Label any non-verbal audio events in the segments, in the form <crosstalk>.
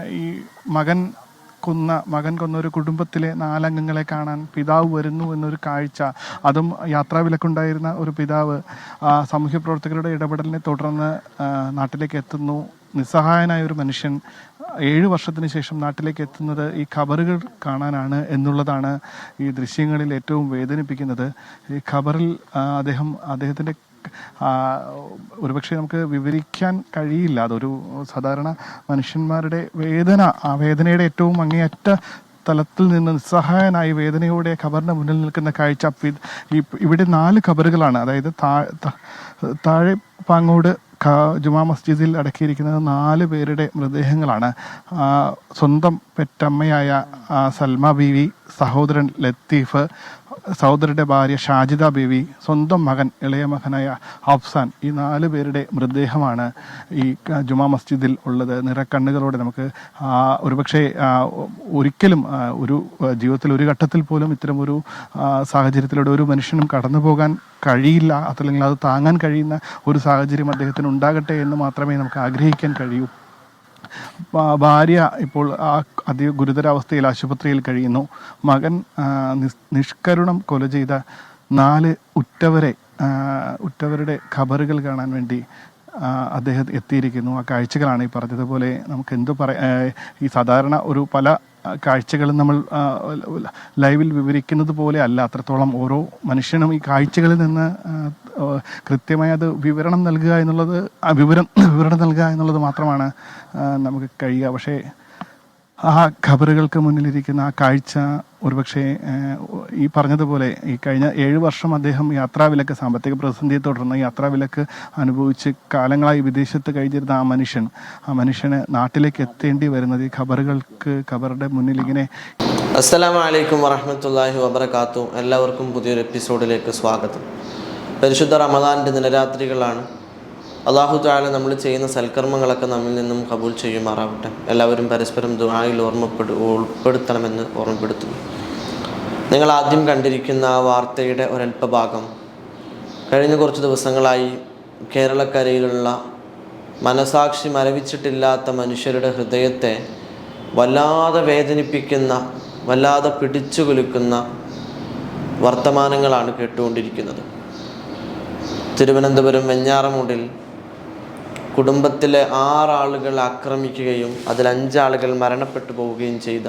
ഈ മകൻ കൊന്ന മകൻ കൊന്ന ഒരു കുടുംബത്തിലെ നാലംഗങ്ങളെ കാണാൻ പിതാവ് വരുന്നു എന്നൊരു കാഴ്ച. അതും യാത്രാ വിലക്കുണ്ടായിരുന്ന ഒരു പിതാവ് സാമൂഹ്യ പ്രവർത്തകരുടെ ഇടപെടലിനെ തുടർന്ന് നാട്ടിലേക്ക് എത്തുന്നു. നിസ്സഹായനായ ഒരു മനുഷ്യൻ ഏഴ് വർഷത്തിന് ശേഷം നാട്ടിലേക്ക് എത്തുന്നത് ഈ ഖബറുകൾ കാണാനാണ് എന്നുള്ളതാണ് ഈ ദൃശ്യങ്ങളിൽ ഏറ്റവും വേദനിപ്പിക്കുന്നത്. ഈ ഖബറിൽ അദ്ദേഹം അദ്ദേഹത്തിന്റെ ഒരുപക്ഷെ നമുക്ക് വിവരിക്കാൻ കഴിയില്ല. അതൊരു സാധാരണ മനുഷ്യന്മാരുടെ വേദന. ആ വേദനയുടെ ഏറ്റവും അങ്ങേയറ്റ തലത്തിൽ നിന്ന് നിസ്സഹായനായി വേദനയോടെ ഖബറിന് മുന്നിൽ നിൽക്കുന്ന കാഴ്ച. ഇവിടെ നാല് ഖബറുകളാണ്. അതായത് താഴെ പാങ്ങോട് ജുമാ മസ്ജിദിൽ അടക്കിയിരിക്കുന്നത് നാല് പേരുടെ മൃതദേഹങ്ങളാണ്. സ്വന്തം പെറ്റമ്മയായ സൽമ ബീവി സഹോദരൻ ലത്തീഫ് സഹോദരന്റെ ഭാര്യ ഷാജിദ ബീവി സ്വന്തം മകൻ ഇളയ മകനായ ഹഫ്സാൻ ഈ നാല് പേരുടെ മൃതദേഹമാണ് ഈ ജുമാ മസ്ജിദിൽ ഉള്ളത്. നിറക്കണ്ണുകളോടെ നമുക്ക് ഒരുപക്ഷെ ഒരിക്കലും ഒരു ജീവിതത്തിൽ ഒരു ഘട്ടത്തിൽ പോലും ഇത്തരം ഒരു ആ, സാഹചര്യത്തിലൂടെ ഒരു മനുഷ്യനും കടന്നു പോകാൻ കഴിയില്ല. അതല്ലെങ്കിൽ അത് താങ്ങാൻ കഴിയുന്ന ഒരു സാഹചര്യം അദ്ദേഹത്തിന് ഉണ്ടാകട്ടെ എന്ന് മാത്രമേ നമുക്ക് ആഗ്രഹിക്കാൻ കഴിയൂ. ഭാര്യ ഇപ്പോൾ അതി ഗുരുതരാവസ്ഥയിൽ ആശുപത്രിയിൽ കഴിയുന്നു. മകൻ നിഷ്കരുണം കൊല ചെയ്ത നാല് ഉറ്റവരെ ഉറ്റവരുടെ ഖബറുകൾ കാണാൻ വേണ്ടി അദ്ദേഹം എത്തിയിരിക്കുന്നു. ആ കാഴ്ചകളാണ് ഈ പറഞ്ഞതുപോലെ നമുക്ക് എന്തു പറയാ ഈ സാധാരണ ഒരു പല കാഴ്ചകളും നമ്മൾ ലൈവിൽ വിവരിക്കുന്നത് പോലെ അല്ല. അത്രത്തോളം ഓരോ മനുഷ്യനും ഈ കാഴ്ചകളിൽ നിന്ന് കൃത്യമായി അത് വിവരണം നൽകുക എന്നുള്ളത് വിവരം <clears throat> വിവരണം നൽകുക എന്നുള്ളത് മാത്രമാണ് നമുക്ക് കഴിയുക. പക്ഷേ ആ ഖബറുകൾക്ക് മുന്നിലിരിക്കുന്ന ആ കാഴ്ച ഒരുപക്ഷെ ഈ പറഞ്ഞതുപോലെ ഈ കഴിഞ്ഞ ഏഴ് വർഷം അദ്ദേഹം യാത്രാവിലക്ക് സാമ്പത്തിക പ്രതിസന്ധിയെ തുടർന്ന് യാത്രാവിലക്ക് അനുഭവിച്ച് കാലങ്ങളായി വിദേശത്ത് കഴിഞ്ഞിരുന്ന ആ മനുഷ്യൻ ആ മനുഷ്യന് നാട്ടിലേക്ക് എത്തേണ്ടി വരുന്നത് ഈ ഖബറുകൾക്ക് ഖബറുടെ മുന്നിൽ ഇങ്ങനെ അസ്സലാമു അലൈക്കും വറഹമത്തല്ലാഹി വബർക്കാത്തു എല്ലാവർക്കും പുതിയൊരു എപ്പിസോഡിലേക്ക് സ്വാഗതം. പരിശുദ്ധ റമദാന്റെ ദിനരാത്രികളാണ്. അള്ളാഹു താല നമ്മൾ ചെയ്യുന്ന സൽക്കർമ്മങ്ങളൊക്കെ നമ്മിൽ നിന്നും കബൂൽ ചെയ്യുമാറാവട്ടെ. എല്ലാവരും പരസ്പരം ദുബായിൽ ഓർമ്മപ്പെടു ഉൾപ്പെടുത്തണമെന്ന് ഓർമ്മപ്പെടുത്തുന്നു. നിങ്ങൾ ആദ്യം കണ്ടിരിക്കുന്ന ആ വാർത്തയുടെ ഒരല്പഭാഗം കഴിഞ്ഞ കുറച്ച് ദിവസങ്ങളായി കേരളക്കരയിലുള്ള മനസാക്ഷി മരവിച്ചിട്ടില്ലാത്ത മനുഷ്യരുടെ ഹൃദയത്തെ വല്ലാതെ വേദനിപ്പിക്കുന്ന വല്ലാതെ പിടിച്ചു കുലുക്കുന്ന വർത്തമാനങ്ങളാണ് കേട്ടുകൊണ്ടിരിക്കുന്നത്. തിരുവനന്തപുരം വെഞ്ഞാറമൂടിൽ കുടുംബത്തിലെ ആറാളുകൾ ആക്രമിക്കുകയും അതിൽ അഞ്ചാളുകൾ മരണപ്പെട്ടു പോവുകയും ചെയ്ത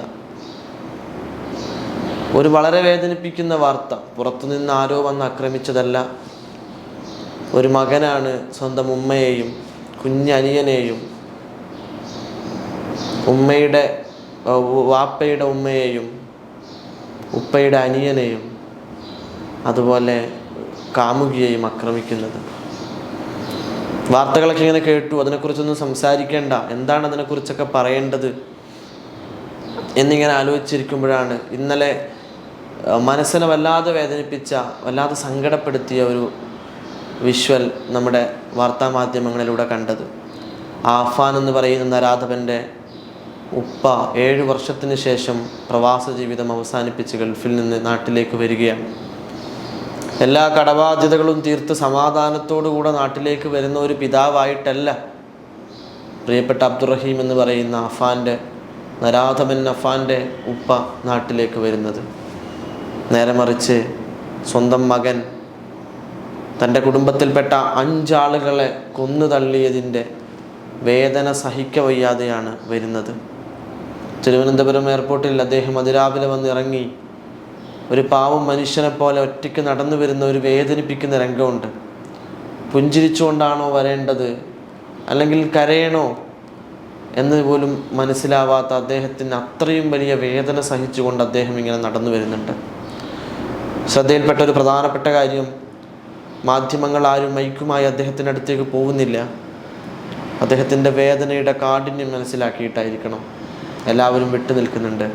ഒരു വളരെ വേദനിപ്പിക്കുന്ന വാർത്ത. പുറത്തുനിന്ന് ആരോ വന്ന് ആക്രമിച്ചതല്ല. ഒരു മകനാണ് സ്വന്തം ഉമ്മയെയും കുഞ്ഞനിയനെയും ഉമ്മയുടെ വാപ്പയുടെ ഉമ്മയെയും ഉപ്പയുടെ അനിയനെയും അതുപോലെ കാമുകിയെയും ആക്രമിക്കുന്നത്. വാർത്തകളൊക്കെ ഇങ്ങനെ കേട്ടു. അതിനെക്കുറിച്ചൊന്നും സംസാരിക്കേണ്ട. എന്താണ് അതിനെക്കുറിച്ചൊക്കെ പറയേണ്ടത് എന്നിങ്ങനെ ആലോചിച്ചിരിക്കുമ്പോഴാണ് ഇന്നലെ മനസ്സിനെ വല്ലാതെ വേദനിപ്പിച്ച വല്ലാതെ സങ്കടപ്പെടുത്തിയ ഒരു വിഷ്വൽ നമ്മുടെ വാർത്താമാധ്യമങ്ങളിലൂടെ കണ്ടത്. ആഫാൻ എന്ന് പറയുന്ന നരാധവന്റെ ഉപ്പ ഏഴ് വർഷത്തിന് ശേഷം പ്രവാസ ജീവിതം അവസാനിപ്പിച്ച് ഗൾഫിൽ നിന്ന് നാട്ടിലേക്ക് വരികയാണ്. എല്ലാ കടബാധ്യതകളും തീർത്ത് സമാധാനത്തോടുകൂടെ നാട്ടിലേക്ക് വരുന്ന ഒരു പിതാവായിട്ടല്ല പ്രിയപ്പെട്ട അബ്ദുറഹീം എന്ന് പറയുന്ന അഫാന്റെ നരാധമൻ അഫാന്റെ ഉപ്പ നാട്ടിലേക്ക് വരുന്നത്. നേരെ മറിച്ച് സ്വന്തം മകൻ തന്റെ കുടുംബത്തിൽപ്പെട്ട അഞ്ചാളുകളെ കൊന്നു തള്ളിയതിന്റെ വേദന സഹിക്ക വയ്യാതെയാണ് വരുന്നത്. തിരുവനന്തപുരം എയർപോർട്ടിൽ അദ്ദേഹം അതിരാവിലെ വന്ന് ഇറങ്ങി ഒരു പാവം മനുഷ്യനെ പോലെ ഒറ്റയ്ക്ക് നടന്നു വരുന്ന ഒരു വേദനിപ്പിക്കുന്ന രംഗമുണ്ട്. പുഞ്ചിരിച്ചുകൊണ്ടാണോ വരേണ്ടത്? അല്ലെങ്കിൽ കരയണോ? എന്ന് പോലും മനസ്സിലാവാത്ത അദ്ദേഹത്തിന് അത്രയും വലിയ വേദന സഹിച്ചുകൊണ്ട് അദ്ദേഹം ഇങ്ങനെ നടന്നു വരുന്നുണ്ട്. ശ്രദ്ധയിൽപ്പെട്ട ഒരു പ്രധാനപ്പെട്ട കാര്യം മാധ്യമങ്ങൾ ആരും മൈക്കുമായി അദ്ദേഹത്തിന്റെ അടുത്തേക്ക് പോകുന്നില്ല. അദ്ദേഹത്തിന്റെ വേദനയുടെ കാഠിന്യം മനസ്സിലാക്കിയിട്ടായിരിക്കണം എല്ലാവരും വിട്ടു നിൽക്കുന്നുണ്ട്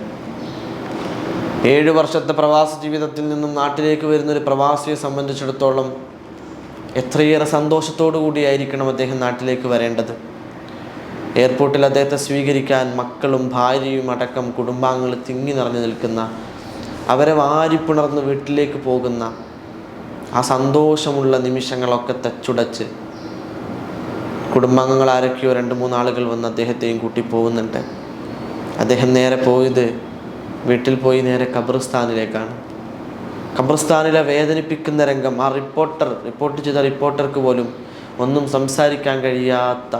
ഏഴ് വർഷത്തെ പ്രവാസ ജീവിതത്തിൽ നിന്നും നാട്ടിലേക്ക് വരുന്ന ഒരു പ്രവാസിയെ സംബന്ധിച്ചിടത്തോളം എത്രയേറെ സന്തോഷത്തോടു കൂടിയായിരിക്കണം അദ്ദേഹം നാട്ടിലേക്ക് വരേണ്ടത്. എയർപോർട്ടിൽ അദ്ദേഹത്തെ സ്വീകരിക്കാൻ മക്കളും ഭാര്യയും അടക്കം കുടുംബാംഗങ്ങൾ തിങ്ങി നിറഞ്ഞു നിൽക്കുന്ന അവരെ വാരിപ്പുണർന്ന് വീട്ടിലേക്ക് പോകുന്ന ആ സന്തോഷമുള്ള നിമിഷങ്ങളൊക്കെ തച്ചുടച്ച് കുടുംബാംഗങ്ങൾ ആരൊക്കെയോ രണ്ട് മൂന്നാളുകൾ വന്ന് അദ്ദേഹത്തെയും കൂട്ടി പോകുന്നുണ്ട്. അദ്ദേഹം നേരെ പോയത് വീട്ടിൽ പോയി നേരെ ഖബർസ്ഥാനിലേക്കാണ്. ഖബർസ്ഥാനിലെ വേദനിപ്പിക്കുന്ന രംഗം ആ റിപ്പോർട്ടർ റിപ്പോർട്ട് ചെയ്ത റിപ്പോർട്ടർക്ക് പോലും ഒന്നും സംസാരിക്കാൻ കഴിയാത്ത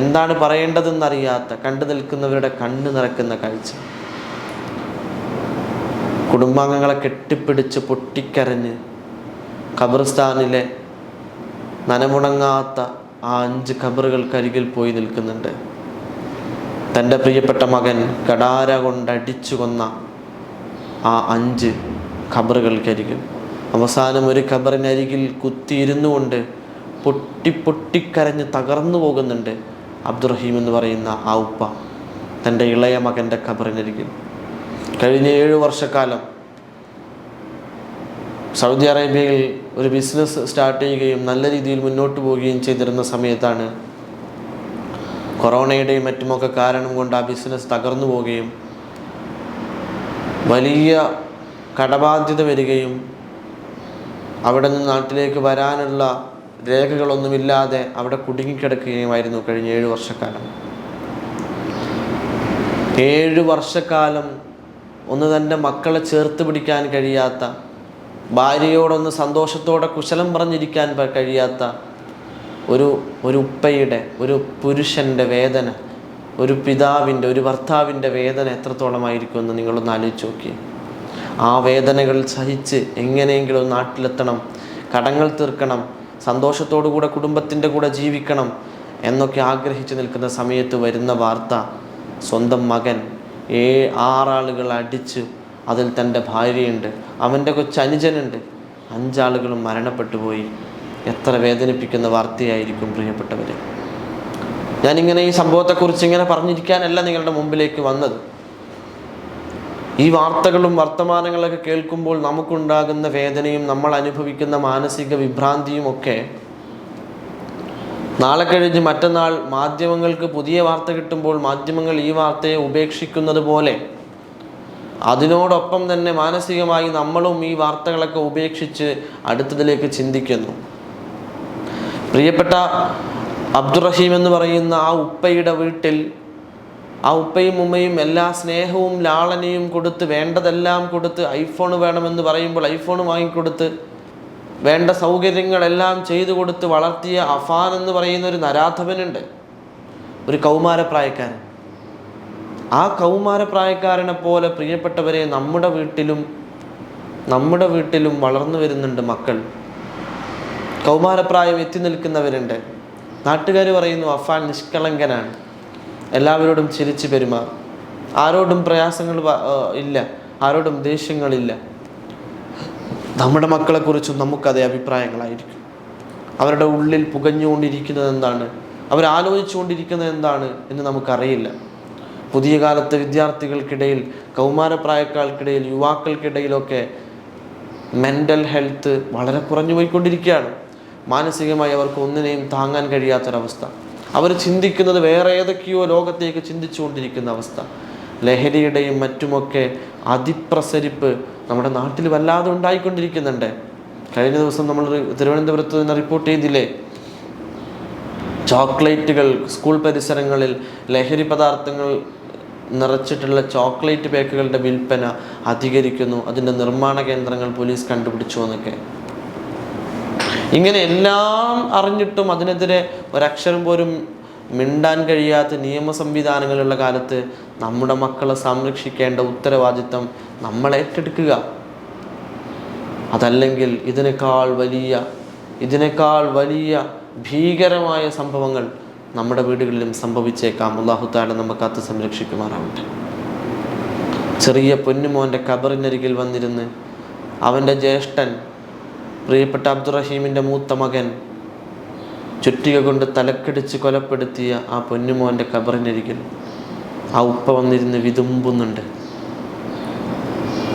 എന്താണ് പറയേണ്ടതെന്നറിയാത്ത കണ്ടു നിൽക്കുന്നവരുടെ കണ്ണ് നിറക്കുന്ന കാഴ്ച. കുടുംബാംഗങ്ങളെ കെട്ടിപ്പിടിച്ച് പൊട്ടിക്കരഞ്ഞ് ഖബർസ്ഥാനിലെ നനമുണങ്ങാത്ത ആ അഞ്ച് ഖബറുകൾക്കരികിൽ പോയി നിൽക്കുന്നുണ്ട്. തന്റെ പ്രിയപ്പെട്ട മകൻ കടാര കൊണ്ടടിച്ചു കൊന്ന ആ അഞ്ച് ഖബറുകൾക്കരികിൽ. അവസാനം ഒരു ഖബറിനരികിൽ കുത്തിയിരുന്നു കൊണ്ട് പൊട്ടി പൊട്ടിക്കരഞ്ഞ് തകർന്നു പോകുന്നുണ്ട് അബ്ദുറഹീം എന്ന് പറയുന്ന ആ ഉപ്പ തന്റെ ഇളയ മകന്റെ ഖബറിനരികിൽ. കഴിഞ്ഞ ഏഴ് വർഷക്കാലം സൗദി അറേബ്യയിൽ ഒരു ബിസിനസ് സ്റ്റാർട്ട് ചെയ്യുകയും നല്ല രീതിയിൽ മുന്നോട്ട് പോവുകയും ചെയ്തിരുന്ന സമയത്താണ് കൊറോണയുടെയും മറ്റുമൊക്കെ കാരണം കൊണ്ട് ആ ബിസിനസ് തകർന്നു പോവുകയും വലിയ കടബാധ്യത വരികയും അവിടെ നിന്ന് നാട്ടിലേക്ക് വരാനുള്ള രേഖകളൊന്നുമില്ലാതെ അവിടെ കുടുങ്ങിക്കിടക്കുകയുമായിരുന്നു കഴിഞ്ഞ ഏഴ് വർഷക്കാലം. ഏഴ് വർഷക്കാലം ഒന്ന് തന്റെ മക്കളെ ചേർത്ത് പിടിക്കാൻ കഴിയാത്ത ഭാര്യയോടൊന്ന് സന്തോഷത്തോടെ കുശലം പറഞ്ഞിരിക്കാൻ കഴിയാത്ത ഒരു ഒരു ഉപ്പയുടെ ഒരു പുരുഷന്റെ വേദന ഒരു പിതാവിന്റെ ഒരു ഭർത്താവിന്റെ വേദന എത്രത്തോളമായിരിക്കും എന്ന് നിങ്ങളൊന്ന് ആലോചിച്ച് നോക്കി. ആ വേദനകൾ സഹിച്ച് എങ്ങനെയെങ്കിലും നാട്ടിലെത്തണം കടങ്ങൾ തീർക്കണം സന്തോഷത്തോടു കൂടെ കുടുംബത്തിന്റെ കൂടെ ജീവിക്കണം എന്നൊക്കെ ആഗ്രഹിച്ചു നിൽക്കുന്ന സമയത്ത് വരുന്ന വാർത്ത സ്വന്തം മകൻ ഏ ആറാളുകൾ അടിച്ചു അതിൽ തന്റെ ഭാര്യയുണ്ട്. അവന്റെ കൊച്ചനുജനുണ്ട്. അഞ്ചാളുകളും മരണപ്പെട്ടു പോയി എത്ര വേദനിപ്പിക്കുന്ന വാർത്തയായിരിക്കും പ്രിയപ്പെട്ടവർ ഞാനിങ്ങനെ ഈ സംഭവത്തെക്കുറിച്ച് ഇങ്ങനെ പറഞ്ഞിരിക്കാനല്ല നിങ്ങളുടെ മുമ്പിലേക്ക് വന്നത്. ഈ വാർത്തകളും വർത്തമാനങ്ങളൊക്കെ കേൾക്കുമ്പോൾ നമുക്കുണ്ടാകുന്ന വേദനയും നമ്മൾ അനുഭവിക്കുന്ന മാനസിക വിഭ്രാന്തിയും ഒക്കെ നാളെ കഴിഞ്ഞ് മറ്റന്നാൾ മാധ്യമങ്ങൾക്ക് പുതിയ വാർത്ത കിട്ടുമ്പോൾ മാധ്യമങ്ങൾ ഈ വാർത്തയെ ഉപേക്ഷിക്കുന്നത് പോലെ. അതിനോടൊപ്പം തന്നെ മാനസികമായി നമ്മളും ഈ വാർത്തകളൊക്കെ ഉപേക്ഷിച്ച് അടുത്തതിലേക്ക് ചിന്തിക്കുന്നു. പ്രിയപ്പെട്ട അബ്ദുറഹീം എന്ന് പറയുന്ന ആ ഉപ്പയുടെ വീട്ടിൽ ആ ഉപ്പയും ഉമ്മയും എല്ലാ സ്നേഹവും ലാളനയും കൊടുത്ത് വേണ്ടതെല്ലാം കൊടുത്ത് ഐഫോൺ വേണമെന്ന് പറയുമ്പോൾ ഐഫോൺ വാങ്ങിക്കൊടുത്ത് വേണ്ട സൗകര്യങ്ങളെല്ലാം ചെയ്തു കൊടുത്ത് വളർത്തിയ അഫാൻ എന്ന് പറയുന്ന ഒരു നരാധവനുണ്ട് ഒരു കൗമാരപ്രായക്കാരൻ. ആ കൗമാരപ്രായക്കാരനെ പോലെ പ്രിയപ്പെട്ടവരെ നമ്മുടെ വീട്ടിലും നമ്മുടെ വീട്ടിലും വളർന്നു വരുന്നുണ്ട് മക്കൾ. കൗമാരപ്രായം എത്തി നിൽക്കുന്നവരുണ്ട്. നാട്ടുകാർ പറയുന്നു അഫാൻ നിഷ്കളങ്കനാണ്. എല്ലാവരോടും ചിരിച്ചു പെരുമാറും. ആരോടും പ്രയാസങ്ങൾ ഇല്ല. ആരോടും ദേഷ്യങ്ങളില്ല. നമ്മുടെ മക്കളെക്കുറിച്ചും നമുക്കതേ അഭിപ്രായങ്ങളായിരിക്കും. അവരുടെ ഉള്ളിൽ പുകഞ്ഞുകൊണ്ടിരിക്കുന്നത് എന്താണ്? അവർ ആലോചിച്ചുകൊണ്ടിരിക്കുന്നത് എന്താണ് എന്ന് നമുക്കറിയില്ല. പുതിയ കാലത്തെ വിദ്യാർത്ഥികൾക്കിടയിൽ കൗമാരപ്രായക്കാർക്കിടയിൽ യുവാക്കൾക്കിടയിലൊക്കെ മെന്റൽ ഹെൽത്ത് വളരെ കുറഞ്ഞു പോയിക്കൊണ്ടിരിക്കുകയാണ്. മാനസികമായി അവർക്ക് ഒന്നിനെയും താങ്ങാൻ കഴിയാത്തൊരവസ്ഥ. അവർ ചിന്തിക്കുന്നത് വേറെ ഏതൊക്കെയോ ലോകത്തേക്ക് ചിന്തിച്ചുകൊണ്ടിരിക്കുന്ന അവസ്ഥ. ലഹരിയുടെയും മറ്റുമൊക്കെ അതിപ്രസരിപ്പ് നമ്മുടെ നാട്ടിൽ വല്ലാതെ ഉണ്ടായിക്കൊണ്ടിരിക്കുന്നുണ്ട്. കഴിഞ്ഞ ദിവസം നമ്മൾ തിരുവനന്തപുരത്ത് നിന്ന് റിപ്പോർട്ട് ചെയ്തില്ലേ? ചോക്ലേറ്റുകൾ സ്കൂൾ പരിസരങ്ങളിൽ ലഹരി പദാർത്ഥങ്ങൾ നിറച്ചിട്ടുള്ള ചോക്ലേറ്റ് പേക്കുകളുടെ വിൽപ്പന അധികരിക്കുന്നു. അതിന്റെ നിർമ്മാണ കേന്ദ്രങ്ങൾ പോലീസ് കണ്ടുപിടിച്ചു എന്നൊക്കെ. ഇങ്ങനെ എല്ലാം അറിഞ്ഞിട്ടും അതിനെതിരെ ഒരക്ഷരം പോലും മിണ്ടാൻ കഴിയാത്ത നിയമ സംവിധാനങ്ങളുള്ള കാലത്ത് നമ്മുടെ മക്കളെ സംരക്ഷിക്കേണ്ട ഉത്തരവാദിത്തം നമ്മൾ ഏറ്റെടുക്കുക. അതല്ലെങ്കിൽ ഇതിനേക്കാൾ വലിയ ഇതിനേക്കാൾ വലിയ ഭീകരമായ സംഭവങ്ങൾ നമ്മുടെ വീടുകളിലും സംഭവിച്ചേക്കാം. അള്ളാഹുത്താല താല നമ്മെ കാത്ത് സംരക്ഷിക്കുമാറാവട്ടെ. ചെറിയ പൊന്നുമോന്റെ കബറിനരികിൽ വന്നിരുന്ന് അവന്റെ ജ്യേഷ്ഠൻ പ്രിയപ്പെട്ട അബ്ദുറഹീമിന്റെ മൂത്ത മകൻ ചുറ്റിക കൊണ്ട് തലക്കടിച്ച് കൊലപ്പെടുത്തിയ ആ പൊന്നുമോന്റെ കബറിനരികിൽ ആ ഉപ്പ വന്നിരുന്ന് വിതുമ്പുന്നുണ്ട്.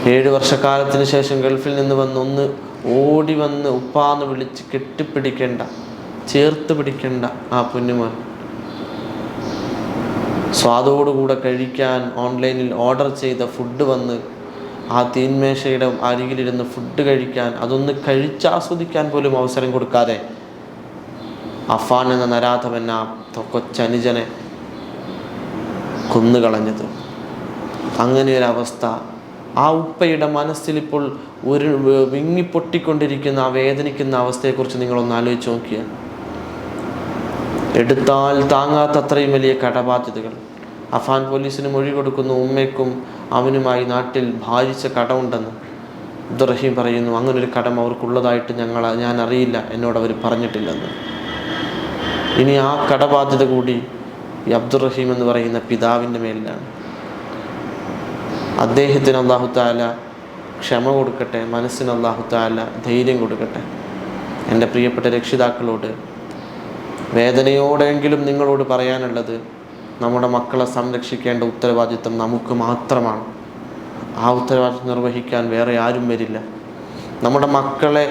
ഏഴ് വർഷക്കാലത്തിന് ശേഷം ഗൾഫിൽ നിന്ന് വന്ന് ഒന്ന് ഓടി വന്ന് ഉപ്പാന്ന് വിളിച്ച് കെട്ടിപ്പിടിക്കേണ്ട ചേർത്ത് പിടിക്കേണ്ട ആ പൊന്നുമോൻ. സ്വാദോടുകൂടെ കഴിക്കാൻ ഓൺലൈനിൽ ഓർഡർ ചെയ്ത ഫുഡ് വന്ന് ആ തീന്മേശയുടെ അരികിലിരുന്ന് ഫുഡ് കഴിക്കാൻ അതൊന്ന് കഴിച്ചാസ്വദിക്കാൻ പോലും അവസരം കൊടുക്കാതെ അഫാൻ എന്ന നരാധവൻ ആ കൊച്ചനുജനെ കൊന്നുകളഞ്ഞത്. അങ്ങനെയൊരവസ്ഥ ആ ഉപ്പയുടെ മനസ്സിൽ ഇപ്പോൾ ഒരു വിങ്ങിപ്പൊട്ടിക്കൊണ്ടിരിക്കുന്ന ആ വേദനിക്കുന്ന അവസ്ഥയെക്കുറിച്ച് നിങ്ങളൊന്ന് ആലോചിച്ച് നോക്കിയാൽ എടുത്താൽ താങ്ങാത്തത്രയും വലിയ കടബാധ്യതകൾ. അഫാൻ പോലീസിന് മൊഴി കൊടുക്കുന്നു ഉമ്മയ്ക്കും അവനുമായി നാട്ടിൽ ഭാരിച്ച കടമുണ്ടെന്ന്. അബ്ദുറഹീം പറയുന്നു അങ്ങനൊരു കടം അവർക്കുള്ളതായിട്ട് ഞങ്ങൾ ഞാൻ അറിയില്ല എന്നോട് അവർ പറഞ്ഞിട്ടില്ലെന്ന്. ഇനി ആ കടബാധ്യത കൂടി ഈ അബ്ദുറഹീം എന്ന് പറയുന്ന പിതാവിന്റെ മേലിലാണ്. അദ്ദേഹത്തിന് അള്ളാഹുത്താല ക്ഷമ കൊടുക്കട്ടെ മനസ്സിന് അള്ളാഹുത്താല ധൈര്യം കൊടുക്കട്ടെ. എന്റെ പ്രിയപ്പെട്ട രക്ഷിതാക്കളോട് വേദനയോടെങ്കിലും നിങ്ങളോട് പറയാനുള്ളത് നമ്മുടെ മക്കളെ സംരക്ഷിക്കേണ്ട ഉത്തരവാദിത്വം നമുക്ക് മാത്രമാണ്. ആ ഉത്തരവാദിത്വം നിർവഹിക്കാൻ വേറെ ആരും വരില്ല. നമ്മുടെ മക്കളെ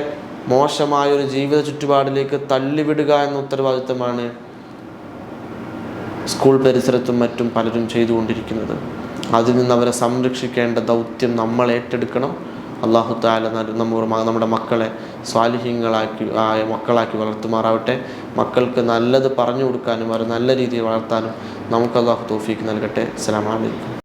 മോശമായൊരു ജീവിത ചുറ്റുപാടിലേക്ക് തള്ളിവിടുക എന്ന ഉത്തരവാദിത്തമാണ് സ്കൂൾ പരിസരത്തും മറ്റും പലരും ചെയ്തുകൊണ്ടിരിക്കുന്നത്. അതിൽ നിന്ന് അവരെ സംരക്ഷിക്കേണ്ട ദൗത്യം നമ്മൾ ഏറ്റെടുക്കണം. അള്ളാഹു താല നമ്മുടെ നമ്മുടെ മക്കളെ സ്വാലിഹ്യങ്ങളാക്കി ആയ മക്കളാക്കി വളർത്തുമാറാവട്ടെ. മക്കൾക്ക് നല്ലത് പറഞ്ഞു കൊടുക്കാനും അവരെ നല്ല രീതിയിൽ വളർത്താനും നമുക്ക് അള്ളാഹു തോഫീക്ക് നൽകട്ടെ. അസ്സലാമു അലൈക്കും.